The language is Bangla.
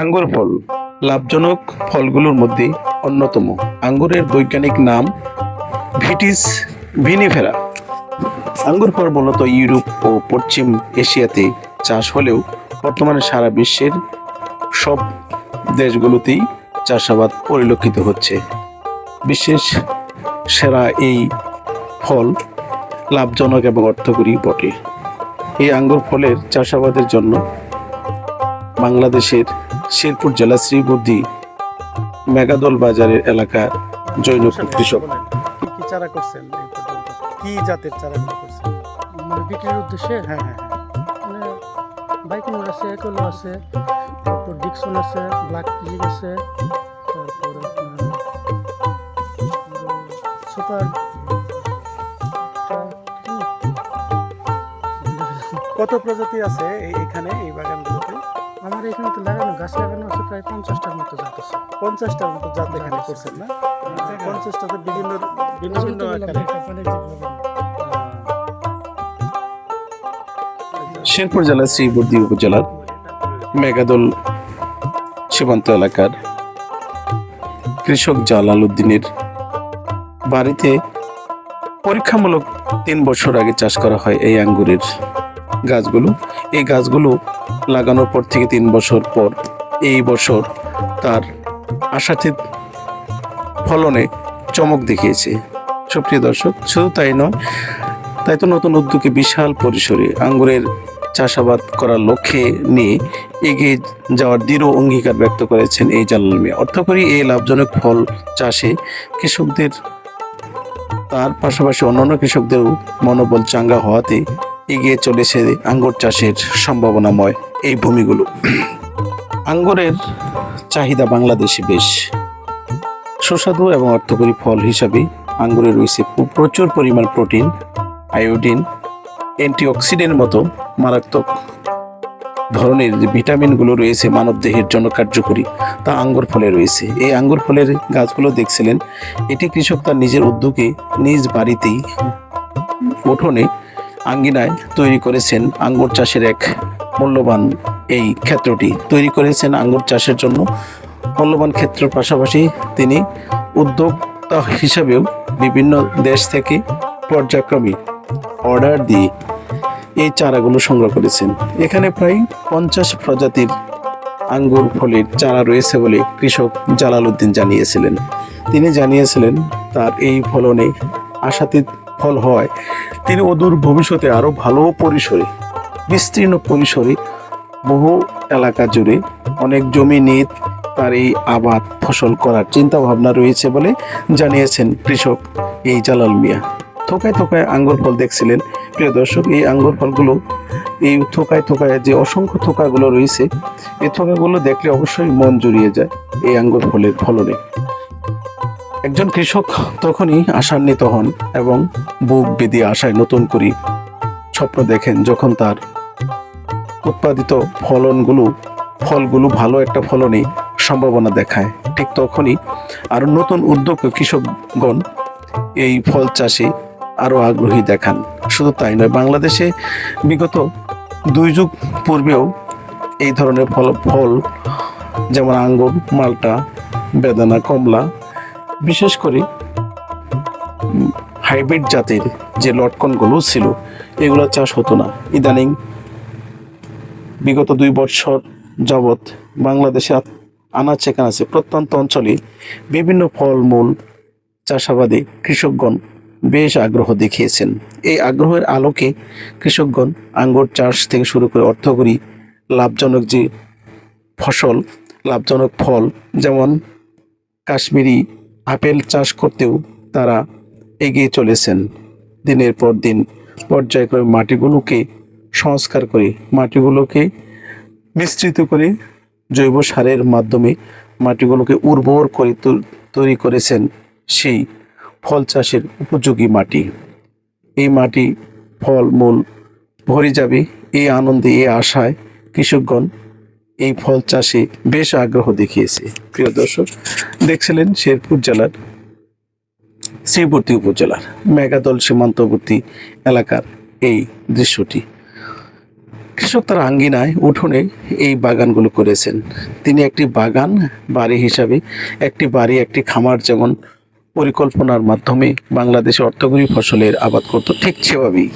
আঙ্গুর ফল। লাভজনক ফলগুলোর মধ্যে অন্যতম। আঙ্গুরের বৈজ্ঞানিক নাম ভিটিস ভিনিফেরা আঙ্গুর ফল মূলত ইউরোপ ও পশ্চিম এশিয়াতে চাষ হলেও বর্তমানে সারা বিশ্বের সব দেশগুলোতেই চাষাবাদ পরিলক্ষিত হচ্ছে। বিশেষ সেরা এই ফল লাভজনক এবং অর্থকরী বটে। এই আঙ্গুর ফলের চাষাবাদের জন্য বাংলাদেশের শেরপুর জেলা শ্রীবুদ্ধি মেগাদল বাজারের এলাকা জৈন কৃষক। কি চারা করছেন কি জাতের চারাগুলো করছেন? মানে বিক্রির উদ্দেশ্যে? হ্যাঁ হ্যাঁ হ্যাঁ। মানে আছে একলো আছে তারপর ডিকসন আছে ব্ল্যাক পিজিক আছে তারপর সুপার কত প্রজাতি আছে এখানে? এই বাগানগুলোতে আমার এখানে তো লাগানো গাছ লাগানো আছে প্রায় পঞ্চাশটার মতো জাত আছে। পঞ্চাশটার মতো জাত এখানে করছেন না? পঞ্চাশটাতে বিভিন্ন ভিন্ন ভিন্ন আকারে। শেরপুর জেলার শ্রীবুদ্ধি উপজেলার মেগাদল সীমান্ত এলাকার কৃষক জালাল উদ্দিনের বাড়িতে পরীক্ষামূলক তিন বছর আগে চাষ করা হয় এই আঙ্গুরের গাছগুলো। এই গাছগুলো লাগানোর পর থেকে তিন বছর পর এই বছর তার আশাতীত ফলনে চমক দেখিয়েছে। সুপ্রিয় দর্শক, শুধু তাই নয়, তাই তো নতুন উদ্যোগে বিশাল পরিসরে আঙ্গুরের চাষাবাদ করার লক্ষ্যে নিয়ে এগিয়ে যাওয়ার দৃঢ় অঙ্গীকার ব্যক্ত করেছেন এই জালাল মিয়া। অর্থকরী এই লাভজনক ফল চাষে কৃষকদের, তার পাশাপাশি অন্যান্য কৃষকদেরও মনোবল চাঙ্গা হওয়াতে এগিয়ে চলেছে আঙ্গুর চাষের সম্ভাবনাময় এই ভূমিগুলো। আঙ্গুরের চাহিদা বাংলাদেশে বেশ সুস্বাদু এবং অর্থকরী ফল হিসাবে আঙ্গুরে রয়েছে প্রচুর পরিমাণ প্রোটিন, আয়োডিন, অ্যান্টিঅক্সিডেন্ট মতো মারাত্মক ধরনের যে ভিটামিনগুলো রয়েছে মানবদেহের জন্য কার্যকরী, তা আঙ্গুর ফলে রয়েছে। এই আঙ্গুর ফলের গাছগুলো দেখছিলেন, এটি কৃষক তার নিজের উদ্যোগে নিজ বাড়িতেই উঠোনে আঙ্গিনায় তৈরি করেছেন আঙ্গুর চাষের এক মূল্যবান এই ক্ষেত্রটি। তৈরি করেছেন আঙ্গুর চাষের জন্য মূল্যবান ক্ষেত্রের পাশাপাশি তিনি উদ্যোক্তা হিসাবেও বিভিন্ন দেশ থেকে পর্যায়ক্রমে অর্ডার দিয়ে এই চারাগুলো সংগ্রহ করেছেন। এখানে প্রায় পঞ্চাশ প্রজাতির আঙ্গুর ফলের চারা রয়েছে বলে কৃষক জালাল উদ্দিন জানিয়েছিলেন। তিনি জানিয়েছিলেন, তার এই ফলনে আশাতীত ফল হওয়ায় তিনি অদূর ভবিষ্যতে আরও ভালো পরিসরে, বিস্তীর্ণ পরিসরে, বহু এলাকা জুড়ে অনেক জমি নিয়ে তার এই আবাদ ফসল করার চিন্তা ভাবনা রয়েছে বলে জানিয়েছেন কৃষক এই জালাল মিয়া। থোকায় থোকায় আঙ্গুর ফল দেখছিলেন। প্রিয় দর্শক, এই আঙ্গুর ফলগুলো, এই থোকায় থোকায় যে অসংখ্য থোকাগুলো রয়েছে এই থোকাগুলো দেখলে অবশ্যই মন জুড়িয়ে যায় এই আঙ্গুর ফলের ফলনে। একজন কৃষক তখনই আশান্বিত হন এবং বুক বেঁধে আশায় নতুন করে স্বপ্ন দেখেন যখন তার উৎপাদিত ফলনগুলো, ফলগুলো ভালো একটা ফলনে সম্ভাবনা দেখায়। ঠিক তখনই আরও নতুন উদ্যোগ কৃষকগণ এই ফল চাষে আরও আগ্রহী দেখান। শুধু তাই নয়, বাংলাদেশে বিগত দুই যুগ পূর্বেও এই ধরনের ফল ফল যেমন আঙ্গুর, মালটা, বেদানা, কমলা বিশেষ করে হাইব্রিড জাতের যে লটকনগুলো ছিল, এগুলো চাষ হতো না। ইদানিং বিগত দুই বছর যাবৎ বাংলাদেশে আনাচে কানাচে প্রত্যন্ত অঞ্চলে বিভিন্ন ফলমূল চাষাবাদে কৃষকগণ বেশ আগ্রহ দেখিয়েছেন। এই আগ্রহের আলোকে কৃষকগণ আঙ্গুর চাষ থেকে শুরু করে অর্থকরী লাভজনক যে ফসল, লাভজনক ফল, যেমন কাশ্মীরি আপেল চাষ করতেও তারা এগিয়ে চলেছেন। দিনের পর দিন পর্যায়ক্রমে মাটিগুলোকে সংস্কার করে, মাটিগুলোকে মিশ্রিত করে জৈব সারের মাধ্যমে মাটিগুলোকে উর্বর করে তৈরি করেছেন সেই ফল চাষের উপযোগী মাটি। এই মাটি ফল মূল ভরে যাবে, এই আনন্দে, এই আশায় কৃষকগণ এই ফল চাষে বেশ আগ্রহ দেখিয়েছে। প্রিয় দর্শক, দেখছিলেন শেরপুর জেলার শ্রীবর্তী উপজেলার মেগাদল সীমান্তবর্তী এলাকার এই দৃশ্যটি। কৃষক তার আঙ্গিনায় উঠোনে এই বাগানগুলো করেছেন। তিনি একটি বাগান বাড়ি হিসাবে, একটি বাড়ি, একটি খামার যেমন পরিকল্পনার মাধ্যমে বাংলাদেশে অর্থকরী ফসলের আবাদ করতো, ঠিক সেভাবেই।